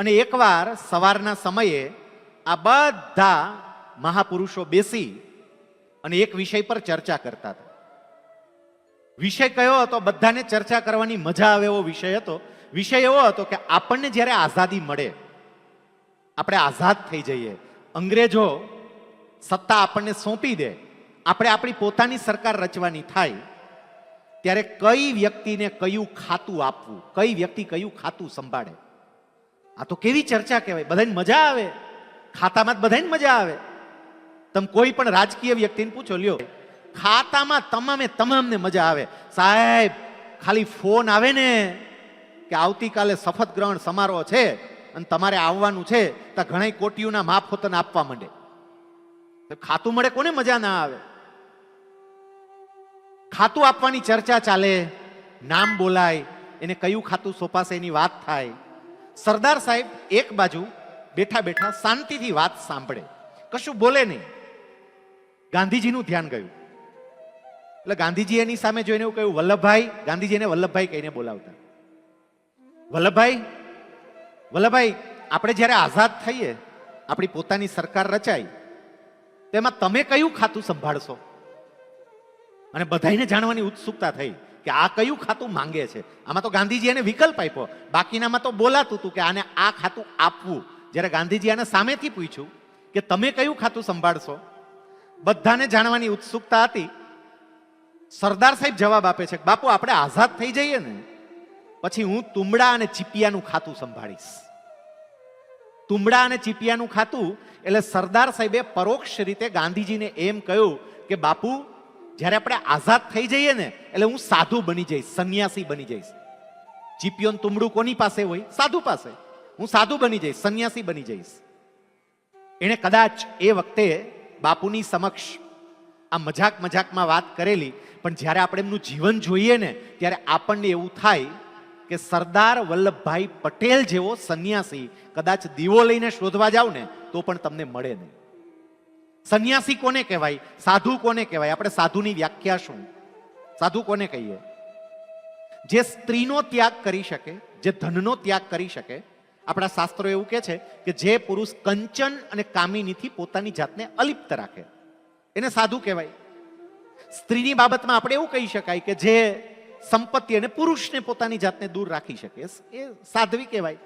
અને એકવાર સવારના સમયે આ બધા મહાપુરુષો બેસી અને એક વિષય પર ચર્ચા કરતા હતા. વિષય કયો હતો? બધાને ચર્ચા કરવાની મજા આવે એવો વિષય હતો. વિષય એવો હતો કે આપણને જ્યારે આઝાદી મળે, આપણે આઝાદ થઈ જઈએ. અંગ્રેજો સત્તા આપણને સોંપી દે. આપણે આપણી પોતાની સરકાર રચવાની થાય. ત્યારે કઈ વ્યક્તિને કયું ખાતું આપવું? કઈ વ્યક્તિ કયું ખાતું સંભાળે? આ તો કેવી ચર્ચા કહેવાય? બધાને મજા આવે. ખાતામાં જ બધાને મજા આવે. તમે કોઈ પણ રાજકીય વ્યક્તિને પૂછો, લ્યો. ખાતામાં તમામે તમામને મજા આવે. સાહેબ, ખાલી ફોન આવે ને કે આવતીકાલે શપથ ગ્રહણ સમારોહ છે અને તમારે આવવાનું છે, તો ઘણા કોટીઓના માપ હોતને આપવા માંડે. ખાતું મળે કોને મજા ના આવે? ખાતું આપવાની ચર્ચા ચાલે, નામ બોલાય, એને કયું ખાતું સોંપાશે એની વાત થાય. સરદાર સાહેબ એક બાજુ બેઠા બેઠા શાંતિથી વાત સાંભળે. કશું બોલે નહીં. ગાંધીજીનું ધ્યાન ગયું. એટલે ગાંધીજી એની સામે જોઈને એવું કહ્યું, વલ્લભભાઈ ગાંધીજીને વલ્લભભાઈ કહીને બોલાવતા. વલ્લભભાઈ વલ્લભભાઈ, આપણે જ્યારે આઝાદ થઈએ, આપણી પોતાની સરકાર રચાઈ તેમાં તમે કયું ખાતું સંભાળશો? અને બધાને જાણવાની ઉત્સુકતા થઈ. કે આ કયું ખાતું માંગે છે? આમાં તો ગાંધીજી એને વિકલ્પ આપ્યો. બાકીનામાં તો બોલાતું હતું કે આને આ ખાતું આપવું. જ્યારે ગાંધીજી આને સામેથી પૂછ્યું કે તમે કયું ખાતું સંભાળશો? બધાને જાણવાની ઉત્સુકતા હતી. સરદાર સાહેબ જવાબ આપે છે બાપુ, આપણે આઝાદ થઈ જઈએ ને, પછી હું તુમડા અને ચીપિયાનું ખાતું સંભાળીશ. તુમડા અને ચીપિયાનું ખાતું એટલે સરદાર સાહેબે પરોક્ષ રીતે ગાંધીજીને એમ કહ્યું કે બાપુ જ્યારે આપણે આઝાદ થઈ જઈએ ને, એટલે હું સાધુ બની જઈશ, સંન્યાસી બની જઈશ. ચીપિયોન તુમડું કોની પાસે હોય? સાધુ પાસે. હું સાધુ બની જઈશ, સંન્યાસી બની જઈશ. એણે કદાચ એ વખતે બાપુની સમક્ષ આ મજાક મજાકમાં વાત કરેલી, પણ જ્યારે આપણે એમનું જીવન જોઈએ ને, ત્યારે આપણને એવું થાય કે સરદાર વલ્લભભાઈ પટેલ જેવો સંન્યાસી કદાચ દીવો લઈને શોધવા જાવ ને, તો પણ તમને મળે નહીં. સંન્યાસી કોને કહેવાય? સાધુ કોને કહેવાય? આપણે સાધુની વ્યાખ્યા શું? સાધુ કોને કહીએ? જે સ્ત્રીનો ત્યાગ કરી શકે, જે ધનનો ત્યાગ કરી શકે, આપણા શાસ્ત્રો એવું કહે છે કે જે પુરુષ કંચન અને કામિનીથી પોતાની જાતને અલિપ્ત રાખે. એને સાધુ કહેવાય. સ્ત્રીની બાબતમાં આપણે એવું કહી શકાય કે જે સંપત્તિ અને પુરુષને પોતાની જાતને દૂર રાખી શકે, એ સાધ્વી કહેવાય.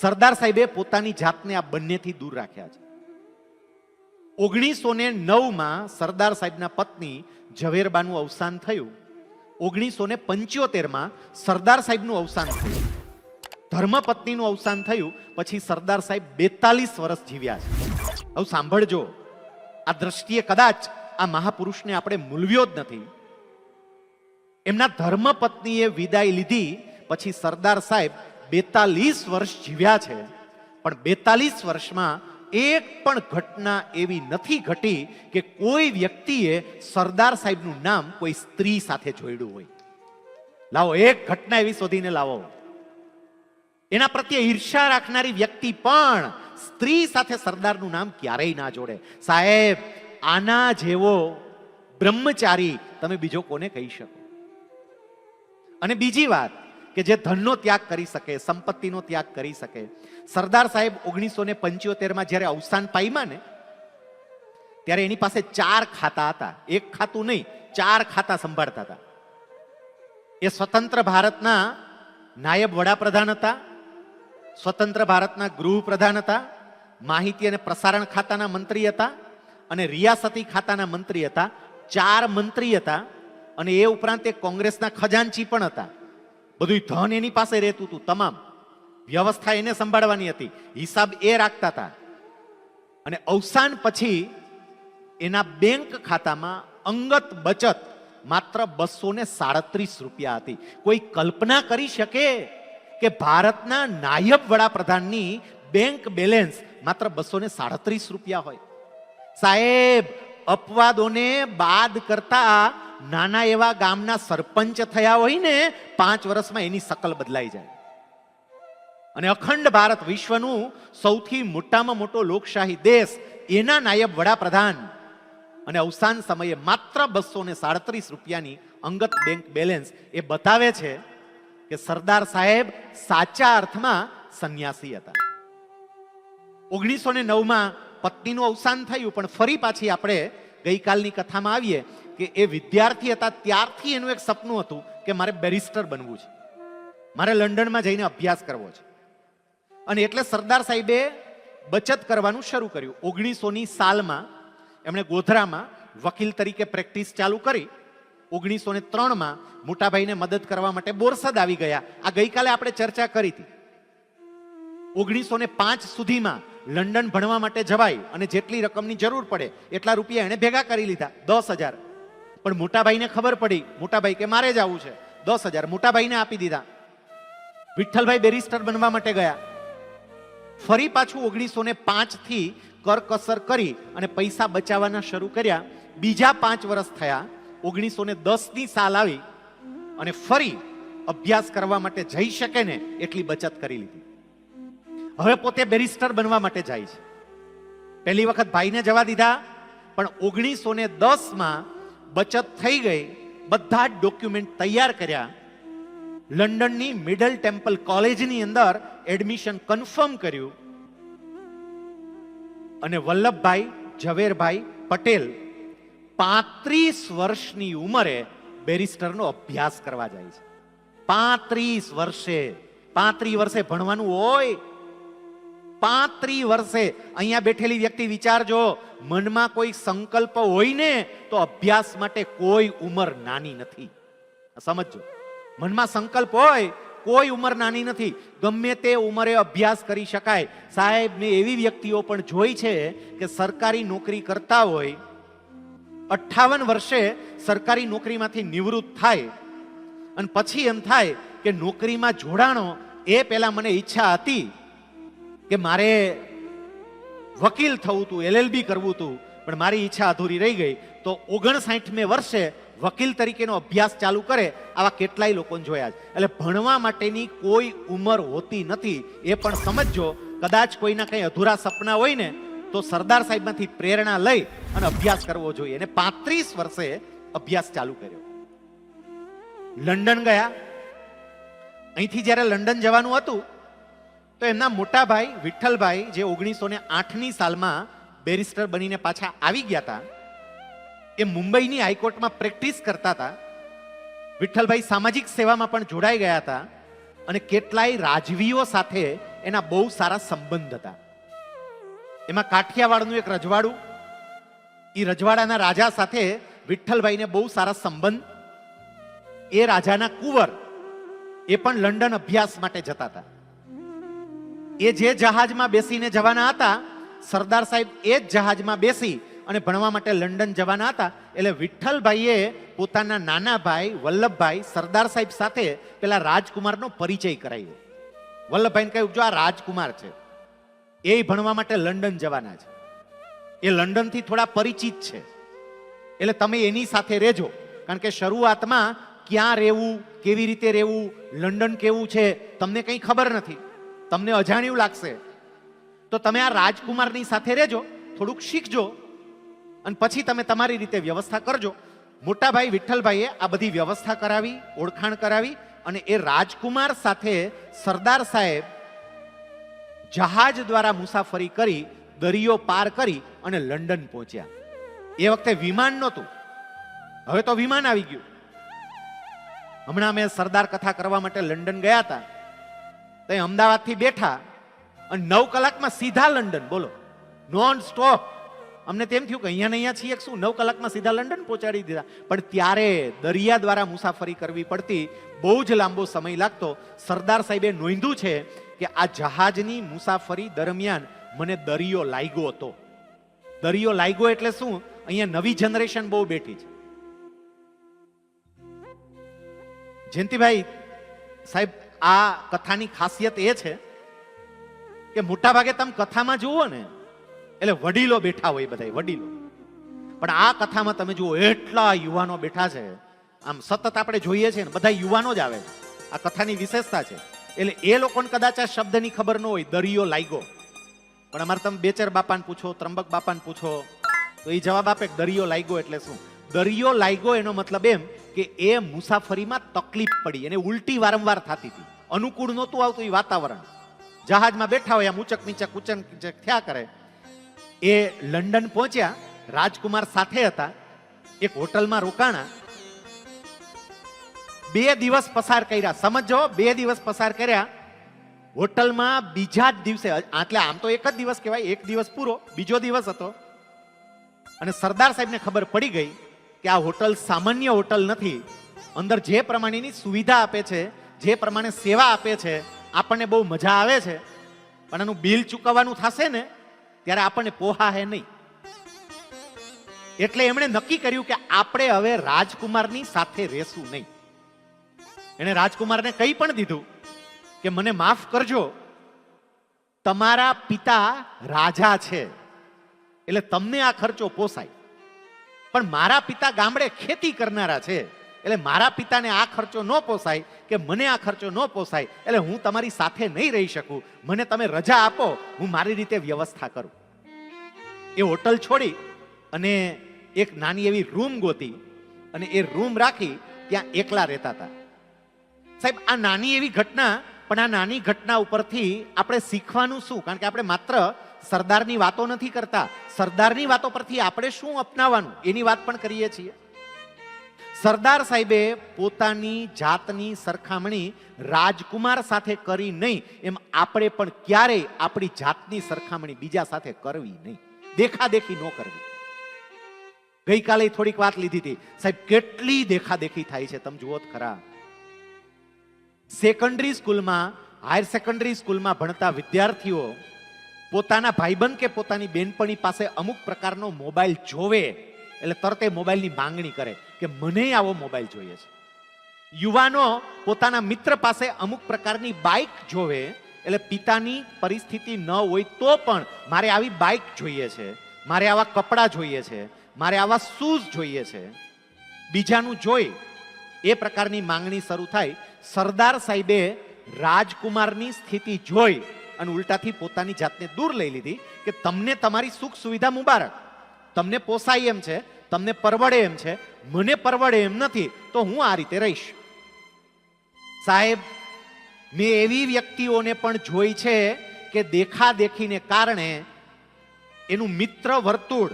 સરદાર સાહેબે પોતાની જાતને આ બંનેથી દૂર રાખ્યા છે. ઓગણીસો ને નવમાં સરદાર સાહેબના પત્ની ઝવેરબાનું અવસાન થયું. ઓગણીસો ને પંચોતેરમાં સરદાર સાહેબનું અવસાન થયું. ધર્મપત્નીનું અવસાન થયું, પછી સરદાર સાહેબ બેતાલીસ વર્ષ જીવ્યા છે. હવે સાંભળજો, આ દ્રષ્ટિએ કદાચ આ મહાપુરુષને આપણે મૂલવ્યો જ નથી. એમના ધર્મપત્નીએ વિદાય લીધી, પછી સરદાર સાહેબ બેતાલીસ વર્ષ જીવ્યા છે. પણ બેતાલીસ વર્ષમાં એક પણ ઘટના એવી નથી ઘટી કે કોઈ વ્યક્તિએ સરદાર સાહેબનું નામ કોઈ સ્ત્રી સાથે જોડ્યું હોય. લાવો, એક ઘટના એવી શોધીને લાવો. એના પ્રત્યે ઈર્ષા રાખનારી વ્યક્તિ પણ સ્ત્રી સાથે સરદારનું નામ ક્યારેય ના જોડે. સાહેબ, આના જેવો બ્રહ્મચારી તમે બીજો કોને કહી શકો? અને બીજી વાત કે જે ધનનો ત્યાગ કરી શકે, સંપત્તિનો ત્યાગ કરી શકે સરદાર સાહેબ ઓગણીસો ને પંચોતેરમાં જ્યારે અવસાન પામ્યા ને, ત્યારે એની પાસે ચાર ખાતા હતા. એક ખાતું નહીં, ચાર ખાતા સંભાળતા હતા. એ સ્વતંત્ર ભારતના નાયબ વડાપ્રધાન હતા, સ્વતંત્ર ભારતના ગૃહ પ્રધાન હતા, માહિતી અને પ્રસારણ ખાતાના મંત્રી હતા અને રિયાસતી ખાતાના મંત્રી હતા. ચાર મંત્રી હતા અને એ ઉપરાંત એ કોંગ્રેસના ખજાનચી પણ હતા. બધું ધન એની પાસે રહેતું હતું, તમામ. વ્યવસ્થા એને સંભાળવાની હતી. હિસાબ એ રાખતા હતા. અને અવસાન પછી એના બેંક ખાતામાં અંગત બચત માત્ર બસો ને સાડત્રીસ રૂપિયા હતી. કોઈ કલ્પના કરી શકે કે ભારતના નાયબ વડાપ્રધાનની બેંક બેલેન્સ માત્ર બસો ને સાડત્રીસ રૂપિયા હોય? સાહેબ, અપવાદોને બાદ કરતા નાના એવા ગામના સરપંચ થયા હોય ને, પાંચ વર્ષમાં એની શકલ બદલાઈ જાય. અને અખંડ ભારત વિશ્વનું સૌથી મોટામાં મોટો લોકશાહી દેશ એના નાયબ વડાપ્રધાન. અને અવસાન સમયે માત્ર બસો ને સાડત્રીસ રૂપિયાની અંગત બેંક બેલેન્સ એ બતાવે છે કે સરદાર સાહેબ સાચા અર્થમાં સંન્યાસી હતા. ઓગણીસો ને નવમાં પત્નીનું અવસાન થયું, પણ ફરી પાછી આપણે ગઈકાલની કથામાં આવીએ કે એ વિદ્યાર્થી હતા, ત્યારથી એનું એક સપનું હતું કે મારે બેરિસ્ટર બનવું છે. મારે લંડનમાં જઈને અભ્યાસ કરવો છે. અને એટલે સરદાર સાહેબે બચત કરવાનું શરૂ કર્યું. ઓગણીસોની સાલમાં એમણે ગોધરામાં વકીલ તરીકે પ્રેક્ટિસ ચાલુ કરી. ઓગણીસો ને ત્રણમાં મોટાભાઈને મદદ કરવા માટે બોરસદ આવી ગયા. આ ગઈકાલે આપણે ચર્ચા કરી હતી. ઓગણીસો ને પાંચ સુધીમાં લંડન ભણવા માટે જવાય અને જેટલી રકમની જરૂર પડે એટલા રૂપિયા એણે ભેગા કરી લીધા. દસ હજાર. પણ મોટાભાઈને ખબર પડી, મોટાભાઈ કે મારે જ આવું છે. દસ હજાર મોટાભાઈને આપી દીધા. વિઠ્ઠલભાઈ બેરિસ્ટર બનવા માટે ગયા. ફરી પાછું ઓગણીસો ને પાંચથી કરકસર કરી અને પૈસા બચાવવાના શરૂ કર્યા. બીજા પાંચ વર્ષ થયા. ઓગણીસો ને દસની સાલ આવી અને ફરી અભ્યાસ કરવા માટે જઈ શકે ને એટલી બચત કરી લીધી. હવે પોતે બેરિસ્ટર બનવા માટે જાય છે. પહેલી વખત ભાઈને જવા દીધા, પણ ઓગણીસો ને દસમાં બચત થઈ ગઈ. બધા જ ડોક્યુમેન્ટ તૈયાર કર્યા. લંડનની મિડલ ટેમ્પલ કોલેજની અંદર એડમિશન કન્ફર્મ કર્યું. અને વલ્લભભાઈ ઝવેરભાઈ પટેલ પાંત્રીસ વર્ષની ઉંમરે બેરિસ્ટરનો અભ્યાસ કરવા જાય છે. પાંત્રીસ વર્ષે પાંત્રીસ વર્ષે ભણવાનું હોય. પાંત્રીસ વર્ષે અહીંયા બેઠેલી વ્યક્તિ વિચારજો, મનમાં કોઈ સંકલ્પ હોય ને, તો અભ્યાસ માટે કોઈ ઉંમર નાની નથી. સમજજો. મનમાં સંકલ્પ હોય, કોઈ ઉંમર નાની નથી. ગમે તે ઉંમરે અભ્યાસ કરી શકાય. સાહેબ, મેં એવી વ્યક્તિઓ પણ જોઈ છે કે સરકારી નોકરી કરતા હોય, અઠ્ઠાવન વર્ષે સરકારી નોકરીમાંથી નિવૃત્ત થાય. અને પછી એમ થાય કે નોકરીમાં જોડાણો એ પહેલા મને ઈચ્છા હતી કે મારે વકીલ થવું હતું એલએલબી કરવું હતું પણ મારી ઈચ્છા અધૂરી રહી ગઈ. તો ઓગણસાઠમે વર્ષે વકીલ તરીકેનો અભ્યાસ ચાલુ કરે આવા કેટલાય લોકોને જોયા છે. એટલે ભણવા માટેની કોઈ ઉંમર હોતી નથી, એ પણ સમજજો. કદાચ કોઈના કંઈ અધૂરા સપના હોય ને, તો સરદાર સાહેબમાંથી પ્રેરણા લઈ અને અભ્યાસ કરવો જોઈએ. અને પાંત્રીસ વર્ષે અભ્યાસ ચાલુ કર્યો. લંડન ગયા. અહીંથી જ્યારે લંડન જવાનું હતું, તો એમના મોટા ભાઈ વિઠ્ઠલભાઈ જે ઓગણીસો ને આઠની સાલમાં બેરિસ્ટર બનીને પાછા આવી ગયા હતા એ મુંબઈની હાઈકોર્ટમાં પ્રેક્ટિસ કરતા હતા. વિઠ્ઠલભાઈ સામાજિક સેવામાં પણ જોડાઈ ગયા હતા અને કેટલાય રાજવીઓ સાથે એના બહુ સારા સંબંધ હતા. એમાં કાઠિયાવાડનું એક રજવાડું એ રજવાડાના રાજા સાથે વિઠ્ઠલભાઈને બહુ સારા સંબંધ, એ રાજાના કુંવર, એ પણ લંડન અભ્યાસ માટે જતા હતા. એ જે જહાજમાં બેસીને જવાના હતા, સરદાર સાહેબ એ જ જહાજમાં બેસી અને ભણવા માટે લંડન જવાના હતા, એટલે વિઠ્ઠલભાઈએ પોતાના નાના ભાઈ વલ્લભભાઈ સરદાર સાહેબ સાથે પેલા રાજકુમારનો પરિચય કરાવ્યો. વલ્લભભાઈને કહ્યું, જો આ રાજકુમાર છે, એ ભણવા માટે લંડન જવાના છે. એ લંડનથી થોડા પરિચિત છે. એટલે તમે એની સાથે રહેજો, કારણ કે શરૂઆતમાં ક્યાં રહેવું, કેવી રીતે રહેવું, લંડન કેવું છે, તમને કંઈ ખબર નથી. તમને અજાણ્યું લાગશે. તો તમે આ રાજકુમારની સાથે રહેજો, થોડુંક શીખજો અને પછી તમે તમારી રીતે વ્યવસ્થા કરજો. મોટાભાઈ વિઠ્ઠલભાઈએ આ બધી વ્યવસ્થા કરાવી, ઓળખાણ કરાવી અને એ રાજકુમાર સાથે સરદાર સાહેબ જહાજ દ્વારા મુસાફરી કરી, દરિયો પાર કરી અને લંડન પહોંચ્યા. એ વખતે વિમાન નહોતું. હવે તો વિમાન આવી ગયું. હમણાં મેં સરદાર કથા કરવા માટે લંડન ગયા હતા. તો અમદાવાદથી બેઠા અને નવ કલાકમાં સીધા લંડન. બોલો. Non stop. અમને તેમ થયું કે અહીંયા અહીંયા છીએ શું, નવ કલાકમાં સીધા લંડન પહોંચાડી દીધા. પણ ત્યારે દરિયા દ્વારા મુસાફરી કરવી પડતી બહુ જ લાંબો સમય લાગતો. સરદાર સાહેબે નોંધ્યું છે કે આ જહાજની મુસાફરી દરમિયાન મને દરિયો લાગ્યો હતો. દરિયો લાગ્યો એટલે શું? અહીંયા નવી જનરેશન બહુ બેઠી છે. જયંતિભાઈ સાહેબ, આ કથાની ખાસિયત એ છે કે મોટાભાગે તમે કથામાં જુઓ ને એટલે વડીલો બેઠા હોય બધા વડીલો. પણ આ કથામાં તમે જુઓ, એટલા યુવાનો બેઠા છે. આમ સતત આપણે જોઈએ છીએ ને બધા યુવાનો જ આવે આ કથાની વિશેષતા છે. એટલે એ લોકોને કદાચ આ શબ્દની ખબર ન હોય, દરિયો લાગ્યો. પણ અમારે તમે બેચર બાપાને પૂછો, ત્રંબક બાપાને પૂછો, તો એ જવાબ આપે દરિયો લાગ્યો એટલે શું? દરિયો લાગ્યો એનો મતલબ એમ કે એ મુસાફરીમાં તકલીફ પડી અને ઉલટી વારંવાર થતી હતી. અનુકૂળ નહોતું આવતું એ વાતાવરણ. જહાજમાં બેઠા હોય આમ ઉચક નીચક ઉચક થયા કરે. એ લંડન પહોંચ્યા, રાજકુમાર સાથે હતા, એક હોટલમાં રોકાણા. બે દિવસ પસાર કર્યા. સમજો બે દિવસ પસાર કર્યા. હોટલમાં બીજા જ દિવસે, એટલે આમ તો એક જ દિવસ કહેવાય, એક દિવસ પૂરો, બીજો દિવસ હતો. અને સરદાર સાહેબને ખબર પડી ગઈ કે આ હોટલ સામાન્ય હોટલ નથી. અંદર જે પ્રમાણેની સુવિધા આપે છે, જે પ્રમાણે સેવા આપે છે, આપણને બહુ મજા આવે છે. પણ એનું બિલ ચૂકવવાનું થશે ને? ત્યારે આપણને પોહાશે નહીં. એટલે એમણે નક્કી કર્યું કે આપણે હવે રાજકુમારની સાથે રહેશું નહીં. એણે રાજકુમારને કહી પણ દીધું કે મને માફ કરજો, તમારા પિતા રાજા છે, એટલે તમને આ ખર્ચો પોસાય. પણ મારા પિતા ગામડે ખેતી કરનારા છે. એટલે મારા પિતાને આ ખર્ચો ન પોસાય કે મને આ ખર્ચો ન પોસાય. એટલે હું તમારી સાથે નહીં રહી શકું. મને તમે રજા આપો, હું મારી રીતે વ્યવસ્થા કરું. એ હોટલ છોડી અને એક નાની એવી રૂમ ગોતી અને એ રૂમ રાખી ત્યાં એકલા રહેતા હતા. સાહેબ, આ નાની એવી ઘટના, પણ આ નાની ઘટના ઉપરથી આપણે શીખવાનું શું? કારણ કે આપણે માત્ર સરદારની વાતો નથી કરતા. સરદારની વાતો પરથી આપણે શું અપનાવવાનું? એની વાત પણ કરીએ છીએ. સરદાર સાહેબે પોતાની જાતની સરખામણી રાજકુમાર સાથે કરી નહીં. એમ આપણે પણ ક્યારેય આપણી જાતની સરખામણી બીજા સાથે કરવી નહીં. દેખાદેખી ન કરવી. ગઈકાલે થોડીક વાત લીધી હતી. સાહેબ, કેટલી દેખાદેખી થાય છે તમે જુઓ ખરા. સેકન્ડરી સ્કૂલમાં હાયર સેકન્ડરી સ્કૂલમાં ભણતા વિદ્યાર્થીઓ પોતાના ભાઈબંધ કે પોતાની બેનપણી પાસે અમુક પ્રકારનો મોબાઈલ જોવે. એટલે તરત એ મોબાઈલની માંગણી કરે કે મને આવો મોબાઈલ જોઈએ છે. યુવાનો પોતાના મિત્ર પાસે અમુક પ્રકારની બાઇક જોવે, એટલે પિતાની પરિસ્થિતિ ન હોય તો પણ મારે આવી બાઇક જોઈએ છે, મારે આવા કપડાં જોઈએ છે, મારે આવા શૂઝ જોઈએ છે. બીજાનું જોઈ, એ પ્રકારની માંગણી શરૂ થાય, સરદાર સાહેબે રાજકુમારની સ્થિતિ જોઈ અને ઉલટાથી પોતાની જાતને દૂર લઈ લીધી કે તમને તમારી સુખ સુવિધા મુબારક. તમને પોસાય એમ છે તમને પરવડે એમ છે, મને પરવડે એમ નથી, તો હું આ રીતે રહીશ. સાહેબ, મેં એવી વ્યક્તિઓને પણ જોઈ છે કે દેખાદેખીને કારણે એનું મિત્ર વર્તુળ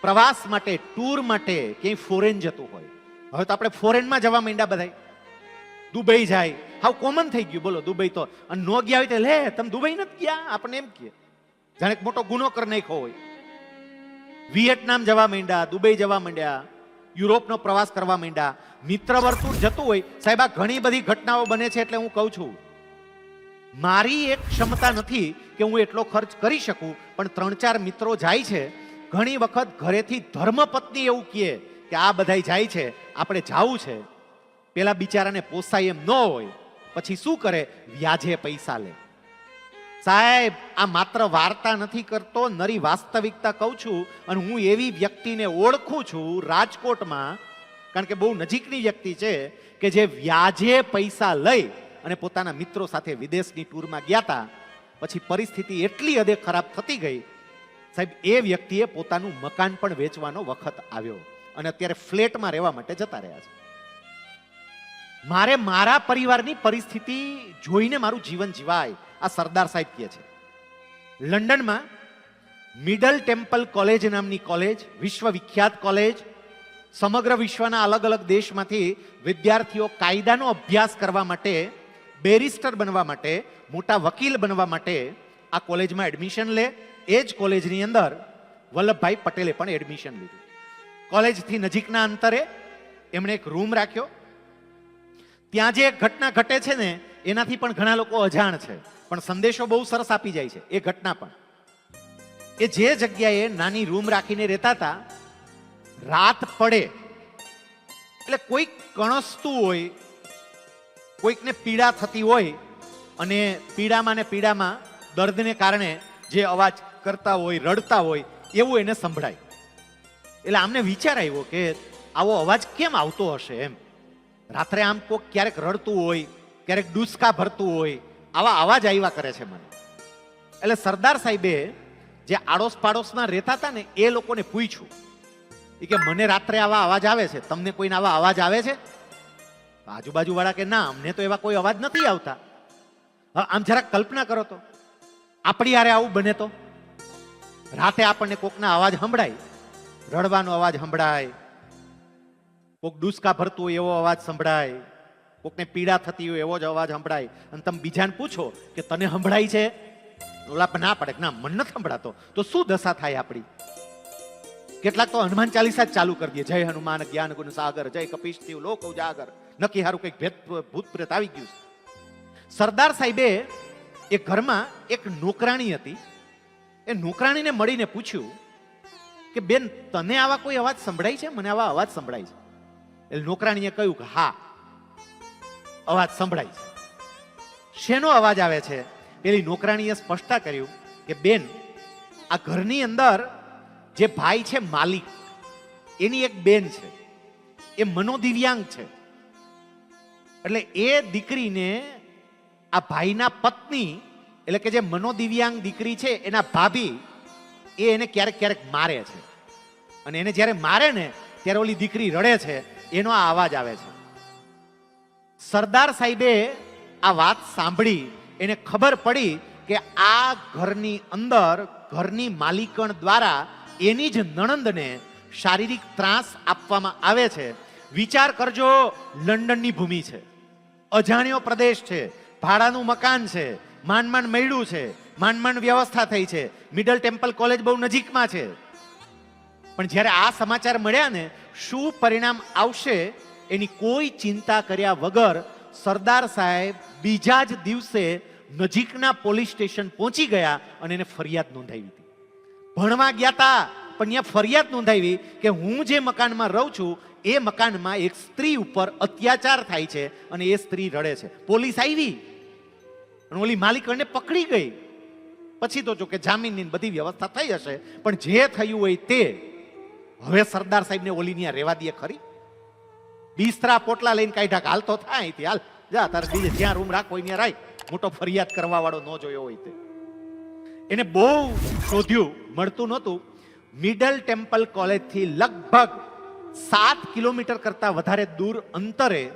પ્રવાસ માટે, ટૂર માટે ક્યાંય ફોરેન જતું હોય. હવે તો આપણે ફોરેનમાં જવા માંડ્યા બધા દુબઈ જાય. હાવ કોમન થઈ ગયું, બોલો, દુબઈ તો. અને નો ગયા હોય તો, લે, તમે દુબઈ નથી ગયા? આપણે એમ કહે. જાણે મોટો ગુનો કરી નાખ્યો હોય. વિયેટનામ જવા માંડ્યા, દુબઈ જવા માંડ્યા, યુરોપનો પ્રવાસ કરવા માંડ્યા. મિત્ર વર્તુળ જતું હોય, સાહેબ, આ ઘણી બધી ઘટનાઓ બને છે એટલે હું કહું છું. મારી એક ક્ષમતા નથી કે હું એટલો ખર્ચ કરી શકું, પણ ત્રણ ચાર મિત્રો જાય છે. ઘણી વખત ઘરેથી ધર્મપત્ની એવું કહે કે આ બધાય જાય છે, આપણે જાવું છે. પેલા બિચારાને પોસાય એમ ન હોય. પછી શું કરે? વ્યાજે પૈસા લે. સાહેબ, આ માત્ર વાર્તા નથી કરતો, નરી વાસ્તવિકતા કહું છું અને હું એવી વ્યક્તિને ઓળખું છું રાજકોટમાં, કારણ કે બહુ નજીકની વ્યક્તિ છે, કે જે વ્યાજે પૈસા લઈ અને પોતાના મિત્રો સાથે વિદેશની ટૂરમાં ગયા હતા પછી પરિસ્થિતિ એટલી હદે ખરાબ થતી ગઈ. સાહેબ, એ વ્યક્તિએ પોતાનું મકાન પણ વેચવાનો વખત આવ્યો અને અત્યારે ફ્લેટમાં રહેવા માટે જતા રહ્યા છે. મારે મારા પરિવારની પરિસ્થિતિ જોઈને મારું જીવન જીવાય. આ સરદાર સાહેબ કહે છે. લંડનમાં મિડલ ટેમ્પલ કોલેજ નામની કોલેજ, વિશ્વવિખ્યાત કોલેજ, સમગ્ર વિશ્વના અલગ અલગ દેશમાંથી વિદ્યાર્થીઓ કાયદાનો અભ્યાસ કરવા માટે, બેરિસ્ટર બનવા માટે, મોટા વકીલ બનવા માટે આ કોલેજમાં એડમિશન લે. એ જ કોલેજની અંદર વલ્લભભાઈ પટેલે પણ એડમિશન લીધું. કોલેજથી નજીકના અંતરે એમણે એક રૂમ રાખ્યો. ત્યાં જે ઘટના ઘટે છે ને, એનાથી પણ ઘણા લોકો અજાણ છે. પણ સંદેશો બહુ સરસ આપી જાય છે, એ ઘટના પણ. એ જે જગ્યાએ નાની રૂમ રાખીને રહેતા હતા, રાત પડે, એટલે કોઈક કણસતું હોય, કોઈકને પીડા થતી હોય, અને પીડામાં ને પીડામાં દર્દને કારણે જે અવાજ કરતા હોય, રડતા હોય, એવું એને સંભળાય. એટલે આમને વિચાર આવ્યો કે આવો અવાજ કેમ આવતો હશે એમ? રાત્રે આમ કોક ક્યારેક રડતું હોય, ક્યારેક ડુસકા ભરતું હોય આવા અવાજ આવ્યા કરે છે મને. એટલે સરદાર સાહેબે જે આડોશ પાડોશમાં રહેતા હતા ને, એ લોકોને પૂછ્યું. એ કે, મને રાત્રે આવા અવાજ આવે છે? તમને કોઈને આવા અવાજ આવે છે? આજુબાજુવાળા કે, ના, અમને તો એવા કોઈ અવાજ નથી આવતા. આમ જરાક કલ્પના કરો તો. આપણી યારે આવું બને તો? રાતે આપણને કોકના અવાજ સંભળાય. રડવાનો અવાજ સંભળાય. કોક ડુસકા ભરતું હોય એવો અવાજ સંભળાય. કોકને પીડા થતી હોય એવો જ અવાજ સંભળાય. અને તમે બીજાને પૂછો કે તને સંભળાય છે? ઓલા ના પડે ના, મન નથી સંભળાતો. તો શું દશા થાય આપણી? કેટલાક તો હનુમાન ચાલીસા જ ચાલુ કરી દે. જય હનુમાન જ્ઞાન ગુણ સાગર, જય કપીશ દેવ લોક ઉજાગર. નક્કી હારું કંઈક ભેદ ભૂત પ્રેત આવી ગયું સરદાર સાહેબે એ ઘરમાં એક નોકરાણી હતી. એ નોકરાણીને મળીને પૂછ્યું કે, બેન, તને આવા કોઈ અવાજ સંભળાય છે? મને આવા અવાજ સંભળાય છે. એટલે નોકરાણીએ કહ્યું કે, હા અવાજ સંભળાય છે. શેનો અવાજ આવે છે? પેલી નોકરાણીએ સ્પષ્ટતા કર્યું કે, બેન, આ ઘરની અંદર જે ભાઈ છે માલિક, એની એક બેન છે. એ મનોદિવ્યાંગ છે. એટલે એ દીકરીને આ ભાઈના પત્ની, એટલે કે જે મનોદિવ્યાંગ દીકરી છે, એના ભાભી, એ એને ક્યારેક ક્યારેક મારે છે. અને એને જ્યારે મારે ને, ત્યારે ઓલી દીકરી રડે છે. એનો આ અવાજ આવે છે. સરદાર સાહેબે આ વાત સાંભળી, એને ખબર પડી કે આ ઘરની અંદર, ઘરની માલિકણ દ્વારા એની જ નણંદને શારીરિક ત્રાસ આપવામાં આવે છે. વિચાર કરજો, લંડનની ભૂમિ છે. અજાણ્યો પ્રદેશ છે. ભાડાનું મકાન છે. માંડ માંડ મળ્યું છે. માંડ માંડ વ્યવસ્થા થઈ છે. મિડલ ટેમ્પલ કોલેજ બહુ નજીકમાં છે. પણ જ્યારે આ સમાચાર મળ્યા ને, શું પરિણામ આવશે? એની કોઈ ચિંતા કર્યા વગર સરદાર સાહેબ બીજા જ દિવસે નજીકના પોલીસ સ્ટેશન પહોંચી ગયા અને એને ફરિયાદ નોંધાવી હતી. ભણવા ગયા હતા પણ ત્યાં ફરિયાદ નોંધાવી કે હું જે મકાનમાં રહું છું, એ મકાનમાં એક સ્ત્રી ઉપર અત્યાચાર થાય છે અને એ સ્ત્રી રડે છે. પોલીસ આવી અને ઓલી માલિકણને પકડી ગઈ. પછી તો જો કે જામીનની બધી વ્યવસ્થા થઈ હશે, પણ જે થયું હોય તે. હવે સરદાર સાહેબને ઓલી ત્યાં રહેવા દે ખરી? બિસ્તરા પોટલા લઈને કાઢ્યા હાલ તો થાય અહીંથી, હાલ. જા, તારે બીજે જ્યાં રૂમ રાખો ત્યાં રાખ મોટો ફરિયાદ કરવા વાળો ન જોયો હોય તે. એને બહુ શોધ્યું, મળતું નહોતું. મિડલ ટેમ્પલ કોલેજથી લગભગ સાત કિલોમીટર કરતા વધારે દૂર અંતરે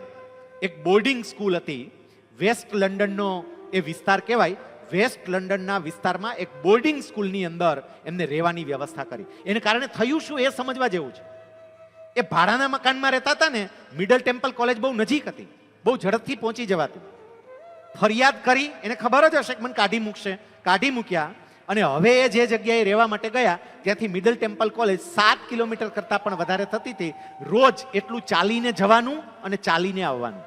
એક બોર્ડિંગ સ્કૂલ હતી. વેસ્ટ લંડનનો એ વિસ્તાર કહેવાય. વેસ્ટ લંડનના વિસ્તારમાં એક બોર્ડિંગ સ્કૂલની અંદર એમને રહેવાની વ્યવસ્થા કરી. એને કારણે થયું શું એ સમજવા જેવું છે. એ ભાડાના મકાનમાં રહેતા હતા ને મિડલ ટેમ્પલ કોલેજ બહુ નજીક હતી. બહુ ઝડપથી પહોંચી જવાતું. ફરિયાદ કરી, એને ખબર જ હશે કે મને કાઢી મૂકશે. કાઢી મૂક્યા અને હવે એ જે જગ્યાએ રહેવા માટે ગયા, ત્યાંથી મિડલ ટેમ્પલ કોલેજ સાત કિલોમીટર કરતાં પણ વધારે થતી હતી. રોજ એટલું ચાલીને જવાનું અને ચાલીને આવવાનું.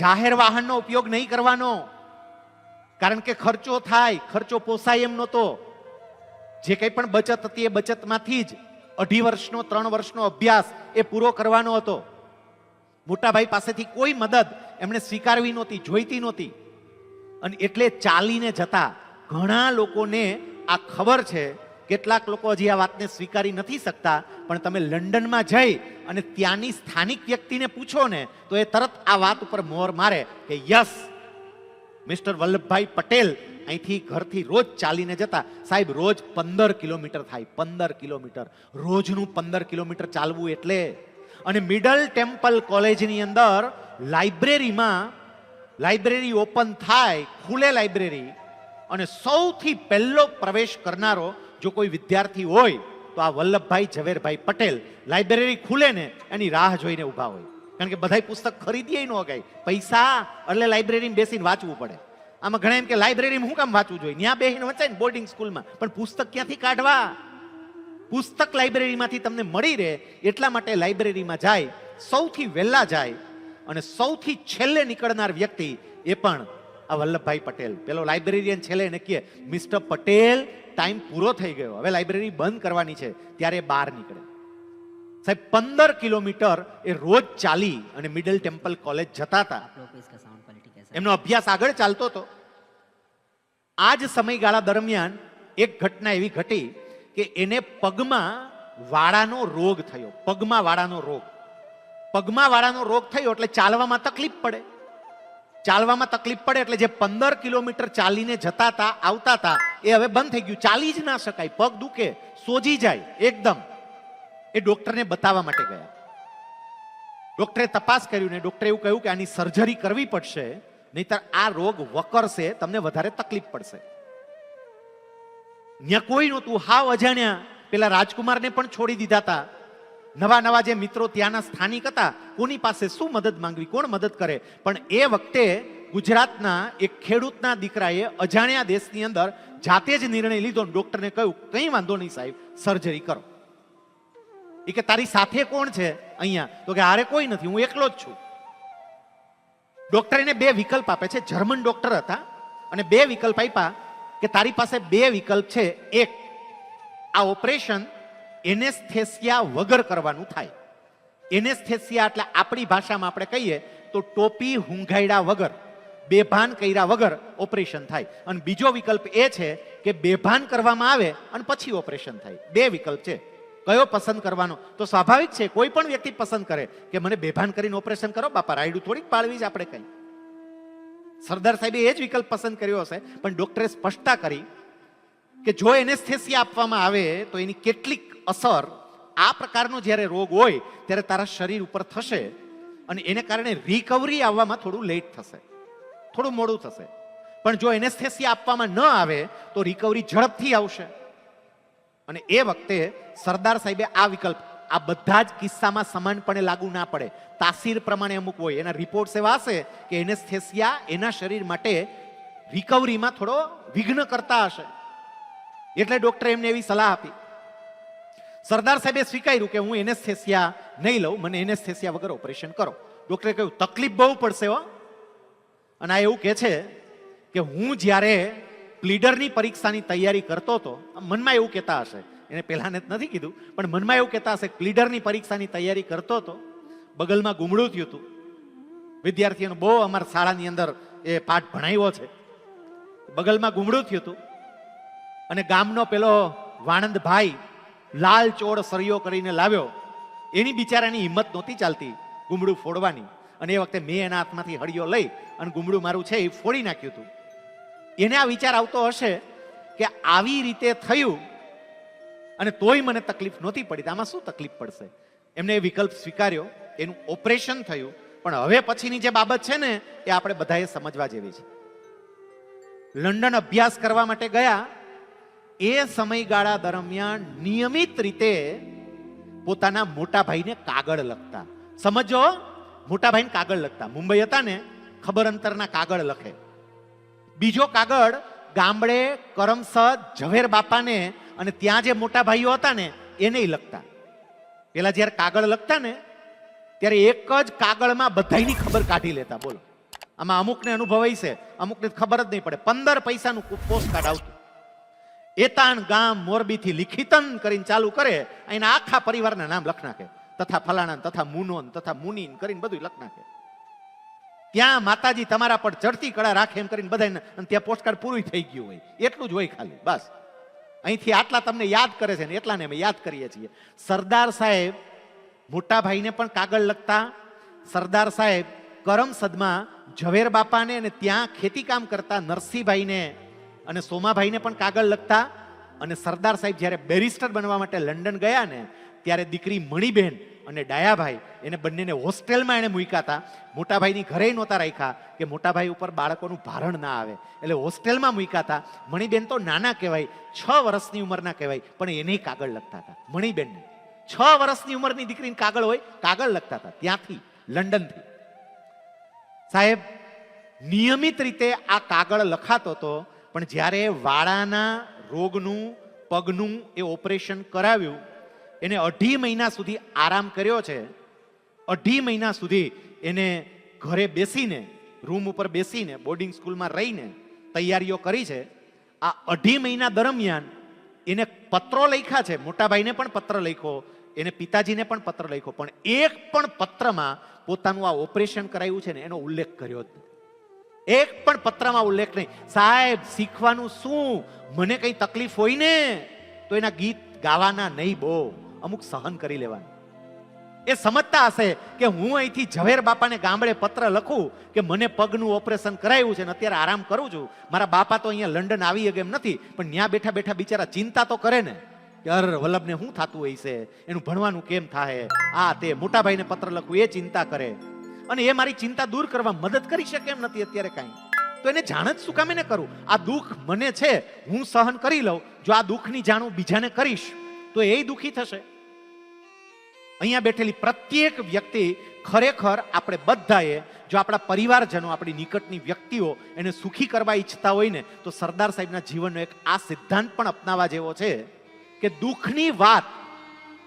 જાહેર વાહનનો ઉપયોગ નહીં કરવાનો. કારણ કે ખર્ચો થાય, ખર્ચો પોસાય એમ નહોતો. જે કંઈ પણ બચત હતી એ બચતમાંથી જ અઢી વર્ષનો, ત્રણ વર્ષનો અભ્યાસ એ પૂરો કરવાનો હતો. મોટાભાઈ પાસેથી કોઈ મદદ એમણે સ્વીકારવી નહોતી, જોઈતી નહોતી. અને એટલે ચાલીને જતા ઘણા લોકોને આ ખબર છે, કેટલાક લોકો હજી આ વાતને સ્વીકારી નથી શકતા, પણ તમે લંડનમાં જઈ અને ત્યાંની સ્થાનિક વ્યક્તિને પૂછો ને, તો એ તરત આ વાત ઉપર મોર મારે કે, યસ, મિસ્ટર વલ્લભભાઈ પટેલ અહીંથી ઘરથી રોજ ચાલીને જતા. સાહેબ, રોજ પંદર કિલોમીટર થાય. પંદર કિલોમીટર. રોજનું પંદર કિલોમીટર ચાલવું એટલે? અને મિડલ ટેમ્પલ કોલેજની અંદર લાઇબ્રેરીમાં, લાઇબ્રેરી ઓપન થાય, ખુલે લાઇબ્રેરી, અને સૌથી પહેલો પ્રવેશ કરનારો જો કોઈ વિદ્યાર્થી હોય, તો આ વલ્લભભાઈ ઝવેરભાઈ પટેલ. લાઇબ્રેરી ખુલે ને, એની રાહ જોઈને ઊભા હોય. કારણ કે બધાય પુસ્તક ખરીદીએ ન ગાય. પૈસા એટલે લાઇબ્રેરીમાં બેસીને વાંચવું પડે. આમાં ઘણા એમ કે લાઇબ્રેરીમાં શું કામ વાંચવું જોઈએ? ત્યાં બેહીને વંચાય ને બોર્ડિંગ સ્કૂલમાં પણ પુસ્તક ક્યાંથી કાઢવા? પુસ્તક લાઇબ્રેરીમાંથી તમને મળી રહે, એટલા માટે લાઇબ્રેરીમાં જાય, સૌથી વહેલા જાય અને સૌથી છેલ્લે નીકળનાર વ્યક્તિ એ પણ આ વલ્લભભાઈ પટેલ. પેલો લાઇબ્રેરિયન છેલ્લે એને કહે મિસ્ટર પટેલ ટાઈમ પૂરો થઈ ગયો. હવે લાઇબ્રેરી બંધ કરવાની છે. ત્યારે બહાર નીકળે. સાહેબ, પંદર કિલોમીટર એ રોજ ચાલી અને મિડલ ટેમ્પલ કોલેજ જતા હતા. એમનો અભ્યાસ આગળ ચાલતો હતો. આ જ સમયગાળા દરમિયાન એક ઘટના એવી ઘટી કે એને પગમાં વાળાનો રોગ થયો. પગમાં વાળાનો રોગ. પગમાં વાળાનો રોગ થયો એટલે ચાલવામાં તકલીફ પડે. ચાલવામાં તકલીફ પડે એટલે જે પંદર કિલોમીટર ચાલીને જતા હતા, આવતા હતા, એ હવે બંધ થઈ ગયું. ચાલી જ ના શકાય. પગ દુખે, સોજી જાય, એકદમ. એ ડોક્ટરને બતાવવા માટે ગયા. ડોક્ટરે તપાસ કર્યું ને ડોક્ટરે એવું કહ્યું કે આની સર્જરી કરવી પડશે. નહીતર આ રોગ વકરશે, તમને વધારે તકલીફ પડશે. ત્યાં કોઈ નહોતું. હાવ અજાણ્યા. પેલા રાજકુમારને પણ છોડી દીધા હતા નવા નવા જે મિત્રો ત્યાંના સ્થાનિક હતા, કોની પાસે શું મદદ માંગવી, કોણ મદદ કરે? પણ એ વખતે ગુજરાતના એક ખેડૂતના દીકરાએ અજાણ્યા દેશની અંદર જાતે જ નિર્ણય લીધો ડોક્ટરને કહ્યું, કંઈ વાંધો નહીં સાહેબ, સર્જરી કરો. એ કે, તારી સાથે કોણ છે? અહીંયા. તો કે હારે કોઈ નથી. હું એકલો જ છું. ડોક્ટર એને બે વિકલ્પ આપે છે. જર્મન ડોક્ટર હતા અને બે વિકલ્પ આપ્યા કે તારી પાસે બે વિકલ્પ છે. એક, આ ઓપરેશન એનેસ્થેસિયા વગર કરવાનું થાય. એનેસ્થેસિયા એટલે આપણી ભાષામાં આપણે કહીએ તો ટોપી હુંઘાડ્યા વગર, બેભાન કર્યા વગર ઓપરેશન થાય. અને બીજો વિકલ્પ એ છે કે બેભાન કરવામાં આવે અને પછી ઓપરેશન થાય. બે વિકલ્પ છે. કયો પસંદ કરવાનો? તો સ્વાભાવિક છે, કોઈ પણ વ્યક્તિ પસંદ કરે કે મને બેભાન કરીને ઓપરેશન કરો, બાપા રાયડું થોડીક પાળવી જ આપણે કઈ. સરદાર સાહેબે એ જ વિકલ્પ પસંદ કર્યો હશે, પણ ડોક્ટરે સ્પષ્ટતા કરી કે જો એનેસ્થેસિયા આપવામાં આવે, તો એની કેટલીક અસર આ પ્રકારનો જ્યારે રોગ હોય, ત્યારે તારા શરીર ઉપર થશે અને એને કારણે રિકવરી આવવામાં થોડું લેટ થશે. થોડું મોડું થશે. પણ જો એનેસ્થેસિયા આપવામાં ન આવે, તો રિકવરી ઝડપથી આવશે. અને એ વખતે સરદાર સાહેબે આ વિકલ્પ, આ બધા જ કિસ્સામાં સમાનપણે લાગુ ના પડે. તાસીર પ્રમાણે અમુક હોય. એના રિપોર્ટ્સ એવા હશે કે એનેસ્થેસિયા એના શરીર માટે રિકવરીમાં થોડો વિઘ્ન કરતા હશે. એટલે ડોક્ટરે એમને એવી સલાહ આપી. સરદાર સાહેબે સ્વીકાર્યું કે હું એનેસ્થેસિયા નહીં લઉં, મને એનેસ્થેસિયા વગર ઓપરેશન કરો. ડોક્ટરે કહ્યું, તકલીફ બહુ પડશે હો. અને આ એવું કહે છે કે હું જ્યારે પ્લીડરની પરીક્ષાની તૈયારી કરતો હતો મનમાં એવું કહેતા હશે. એને પહેલાંને જ નથી કીધું, પણ મનમાં એવું કહેતા હશે લીડરની પરીક્ષાની તૈયારી કરતો હતો. બગલમાં ગુમડું થયું હતું. વિદ્યાર્થીઓને બહુ અમારા શાળાની અંદર એ પાઠ ભણાવ્યો છે. બગલમાં ગુમડું થયું હતું. અને ગામનો પેલો વાણંદભાઈ લાલ ચોળ સરિયો કરીને લાવ્યો. એની બિચારાની હિંમત નહોતી ચાલતી ગુમડું ફોડવાની. અને એ વખતે મેં એના હાથમાંથી હળિયો લઈ અને ગુમડું મારું છે એ ફોડી નાખ્યું હતું. એને આ વિચાર આવતો હશે કે આવી રીતે થયું અને તોય મને તકલીફ નહોતી પડી. આમાં શું તકલીફ પડશે? એમને એ વિકલ્પ સ્વીકાર્યો, એનું ઓપરેશન થયું. પણ હવે પછીની જે બાબત છે ને, એ આપણે બધાએ સમજવા જેવી છે. લંડન અભ્યાસ કરવા માટે ગયા. એ સમયગાળા દરમિયાન નિયમિત રીતે પોતાના મોટા ભાઈને કાગળ લખતા. સમજો, મોટા ભાઈને કાગળ લખતા. મુંબઈ હતા ને, ખબર અંતરના કાગળ લખે. બીજો કાગળ ગામડે કરમસદ ઝવેર બાપાને અને ત્યાં જે મોટા ભાઈઓ હતા ને એને લખતા. પેલા જ્યારે કાગળ લખતા ને, ત્યારે એક જ કાગળમાં બધાની ખબર કાઢી લેતા. બોલો. આમાં અમુકને અનુભવાય છે, અમુકને ખબર જ નહીં પડે. પંદર પૈસાનું પોસ્ટ કાર્ડ આવતું. એતાન ગામ મોરબીથી લિખિતન કરીને ચાલુ કરે એના આખા પરિવારના નામ લખ નાખે. તથા ફલાણા તથા મુનોન, તથા મુનીન કરીને બધું લખ નાખે. ત્યાં માતાજી તમારા પર ચડતી કળા રાખે એમ કરીને બધાને અને ત્યાં પોસ્ટકાર્ડ પૂરું થઈ ગયું હોય. એટલું જ હોય ખાલી, બસ. અહીંથી આટલા તમને યાદ કરે છે ને એટલાને અમે યાદ કરીએ છીએ. સરદાર સાહેબ મોટા ભાઈને પણ કાગળ લખતા, સરદાર સાહેબ કરમસદમાં ઝવેર બાપાને અને ત્યાં ખેતી કામ કરતા નરસિંહભાઈને અને સોમાભાઈને પણ કાગળ લખતા, અને સરદાર સાહેબ જ્યારે બેરિસ્ટર બનવા માટે લંડન ગયા ને ત્યારે દીકરી મણીબહેન અને ડાયાભાઈ એને બંનેને હોસ્ટેલમાં એને મૂક્યા હતા મોટાભાઈની ઘરે નહોતા રાખ્યા કે મોટાભાઈ ઉપર બાળકોનું ભારણ ના આવે. એટલે હોસ્ટેલમાં મૂક્યા હતા મણીબેન તો નાના કહેવાય, છ વર્ષની ઉંમરના કહેવાય, પણ એને કાગળ લખતા હતા. મણીબેનને છ વર્ષની ઉંમરની દીકરીને કાગળ હોય, કાગળ લખતા હતા. ત્યાંથી, લંડનથી. સાહેબ, નિયમિત રીતે આ કાગળ લખાતો હતો, પણ જ્યારે વાળાના રોગનું, પગનું એ ઓપરેશન કરાવ્યું એને અઢી મહિના સુધી આરામ કર્યો છે. અઢી મહિના સુધી એને ઘરે બેસીને, રૂમ ઉપર બેસીને બોર્ડિંગ સ્કૂલમાં રહીને તૈયારીઓ કરી છે. આ અઢી મહિના દરમિયાન એને પત્રો લખ્યા છે. મોટાભાઈને પણ પત્ર લખ્યો, એને પિતાજીને પણ પત્ર લખ્યો, પણ એક પણ પત્રમાં પોતાનું આ ઓપરેશન કરાયું છે ને એનો ઉલ્લેખ કર્યો એક પણ પત્રમાં ઉલ્લેખ નહીં. સાહેબ, શીખવાનું શું? મને કઈ તકલીફ હોય ને? તો એના ગીત ગાવાના નહીં બહુ. અમુક સહન કરી લેવાનું. એ સમજતા હશે કે હું અહીંથી ઝવેર બાપાને ગામડે પત્ર લખું કે મને પગનું ઓપરેશન કરાયું છે ને અત્યારે આરામ કરું છું. મારા બાપા તો અહીંયા લંડન આવી એમ નથી, પણ ત્યાં બેઠા બેઠા બિચારા ચિંતા તો કરે ને. કે અર વલ્લભને શું થતું હોય છે? એનું ભણવાનું કેમ થાય આ તે મોટાભાઈને પત્ર લખવું એ ચિંતા કરે. અને એ મારી ચિંતા દૂર કરવા મદદ કરી શકે એમ નથી અત્યારે કાંઈ. તો એને જાણ જ શું કામ એને કરું? આ દુઃખ મને છે, હું સહન કરી લઉં. જો આ દુઃખની જાણ હું બીજાને કરીશ, તો એ દુઃખી થશે. અહીંયા બેઠેલી પ્રત્યેક વ્યક્તિ ખરેખર આપણે બધાએ, જો આપણા પરિવારજનો, આપણી નિકટની વ્યક્તિઓ એને સુખી કરવા ઈચ્છતા હોય ને, તો સરદાર સાહેબના જીવનનો એક આ સિદ્ધાંત પણ અપનાવા જેવો છે કે દુઃખની વાત,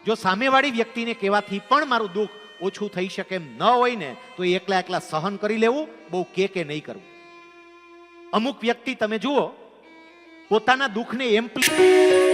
જો સામેવાળી વ્યક્તિને કહેવાથી પણ મારું દુઃખ ઓછું થઈ શકે એમ ન હોય ને, તો એ એકલા એકલા સહન કરી લેવું, બહુ કે કે નહીં કરવું. અમુક વ્યક્તિ તમે જુઓ, પોતાના દુઃખને એમ્પ્લી